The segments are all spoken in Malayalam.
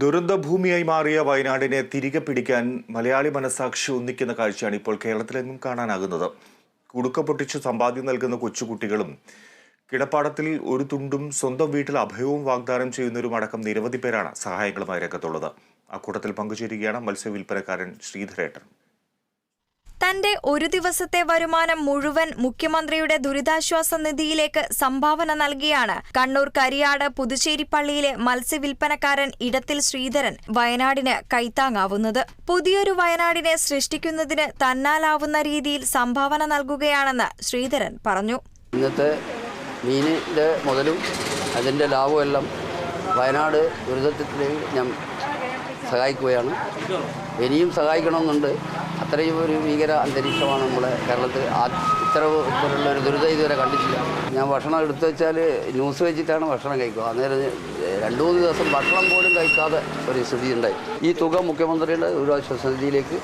ദുരന്തഭൂമിയായി മാറിയ വയനാടിനെ തിരികെ പിടിക്കാൻ മലയാളി മനസാക്ഷി ഒന്നിക്കുന്ന കാഴ്ചയാണ് ഇപ്പോൾ കേരളത്തിലെങ്ങും കാണാനാകുന്നത്. കുടുക്ക പൊട്ടിച്ച് സമ്പാദ്യം നൽകുന്ന കൊച്ചുകുട്ടികളും കിടപ്പാടത്തിൽ ഒരു തുണ്ടും സ്വന്തം വീട്ടിൽ അഭയവും വാഗ്ദാനം ചെയ്യുന്നവരും അടക്കം നിരവധി പേരാണ് സഹായങ്ങളുമായി രംഗത്തുള്ളത്. അക്കൂട്ടത്തിൽ പങ്കുചേരുകയാണ് മത്സ്യവില്പനക്കാരൻ ശ്രീധരേട്ടൻ. തന്റെ ഒരു ദിവസത്തെ വരുമാനം മുഴുവൻ മുഖ്യമന്ത്രിയുടെ ദുരിതാശ്വാസ നിധിയിലേക്ക് സംഭാവന നൽകിയാണ്. കണ്ണൂർ കരിയാട് പുതുശ്ശേരി പള്ളിയിലെ മത്സ്യവില്പനക്കാരൻ ഇടത്തിൽ ശ്രീധരൻ വയനാടിന് കൈത്താങ്ങാവുന്നത്. പുതിയൊരു വയനാടിനെ സൃഷ്ടിക്കുന്നതിന് തന്നാലാവുന്ന രീതിയിൽ സംഭാവന നൽകുകയാണെന്ന് ശ്രീധരൻ പറഞ്ഞു. ഇന്നത്തെ മീനിന്റെ മുതലും അതിന്റെ ലാഭവും എല്ലാം വയനാട് ദുരിതത്തിൽ ഞാൻ സഹായിക്കുകയാണ്. ഇനിയും സഹായിക്കണമെന്നുണ്ട്. അത്രയും ഒരു ഭീകര അന്തരീക്ഷമാണ് നമ്മളെ കേരളത്തിൽ. ഇത്ര പോലുള്ള ഒരു ദുരിതം ഇതുവരെ കണ്ടിട്ടില്ല. ഞാൻ ഭക്ഷണം എടുത്തു വെച്ചാൽ ന്യൂസ് വെച്ചിട്ടാണ് ഭക്ഷണം കഴിക്കുക. അന്നേരം രണ്ട് മൂന്ന് ദിവസം ഭക്ഷണം പോലും കഴിക്കാതെ ഒരു സ്ഥിതി ഉണ്ടായി. ഈ തുക മുഖ്യമന്ത്രിയുടെ ഒരു നിധിയിലേക്ക്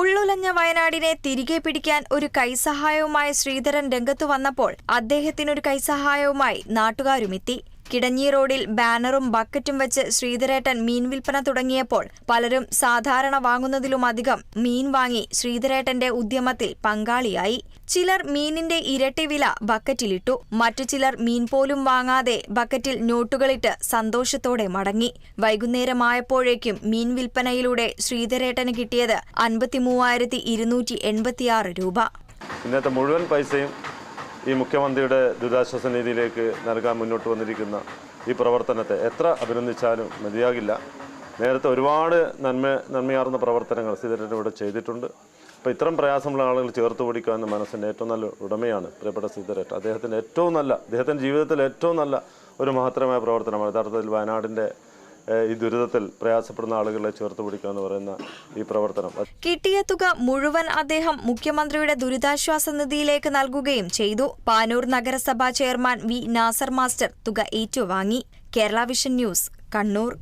ഉള്ളുലഞ്ഞ വയനാടിനെ തിരികെ പിടിക്കാൻ ഒരു കൈസഹായവുമായി ശ്രീധരൻ രംഗത്തു വന്നപ്പോൾ അദ്ദേഹത്തിനൊരു കൈസഹായവുമായി നാട്ടുകാരുമെത്തി. കിടഞ്ഞി റോഡിൽ ബാനറും ബക്കറ്റും വെച്ച് ശ്രീധരേട്ടൻ മീൻ വിൽപ്പന തുടങ്ങിയപ്പോൾ പലരും സാധാരണ വാങ്ങുന്നതിലുമധികം മീൻ വാങ്ങി ശ്രീധരേട്ടന്റെ ഉദ്യമത്തിൽ പങ്കാളിയായി. ചിലർ മീനിന്റെ ഇരട്ടി വില ബക്കറ്റിലിട്ടു. മറ്റു ചിലർ മീൻ പോലും വാങ്ങാതെ ബക്കറ്റിൽ നോട്ടുകളിട്ട് സന്തോഷത്തോടെ മടങ്ങി. വൈകുന്നേരമായപ്പോഴേക്കും മീൻ വിൽപ്പനയിലൂടെ ശ്രീധരേട്ടന് കിട്ടിയത് അൻപത്തിമൂവായിരത്തി ഇരുന്നൂറ്റി എൺപത്തിയാറ് രൂപ. ഇന്നത്തെ മുഴുവൻ പൈസയും ഈ മുഖ്യമന്ത്രിയുടെ ദുരിതാശ്വാസ നിധിയിലേക്ക് നൽകാൻ മുന്നോട്ട് വന്നിരിക്കുന്ന ഈ പ്രവർത്തനത്തെ എത്ര അഭിനന്ദിച്ചാലും മതിയാകില്ല. നേരത്തെ ഒരുപാട് നന്മ നന്മയാർന്ന പ്രവർത്തനങ്ങൾ സ്ഥിരൻ ഇവിടെ ചെയ്തിട്ടുണ്ട്. അപ്പോൾ ഇത്തരം പ്രയാസമുള്ള ആളുകൾ ചേർത്ത് പിടിക്കുക എന്ന മനസ്സിന്റെ ഏറ്റവും നല്ല ഉടമയാണ് പ്രിയപ്പെട്ട സിദ്ധരേട്ട് അദ്ദേഹത്തിന്റെ ഏറ്റവും നല്ല അദ്ദേഹത്തിന്റെ ജീവിതത്തിൽ ഏറ്റവും നല്ല ഒരു മഹത്തരമായ പ്രവർത്തനമാണ്. യഥാർത്ഥത്തിൽ വയനാടിന്റെ ഈ ദുരിതത്തിൽ പ്രയാസപ്പെടുന്ന ആളുകളെ ചേർത്ത് പിടിക്കുക എന്ന് പറയുന്ന ഈ പ്രവർത്തനം. കിട്ടിയ തുക മുഴുവൻ അദ്ദേഹം മുഖ്യമന്ത്രിയുടെ ദുരിതാശ്വാസ നിധിയിലേക്ക് നൽകുകയും ചെയ്തു. പാനൂർ നഗരസഭാ ചെയർമാൻ വി നാസർ മാസ്റ്റർ തുക ഏറ്റുവാങ്ങി. Kerala vision news Kannur.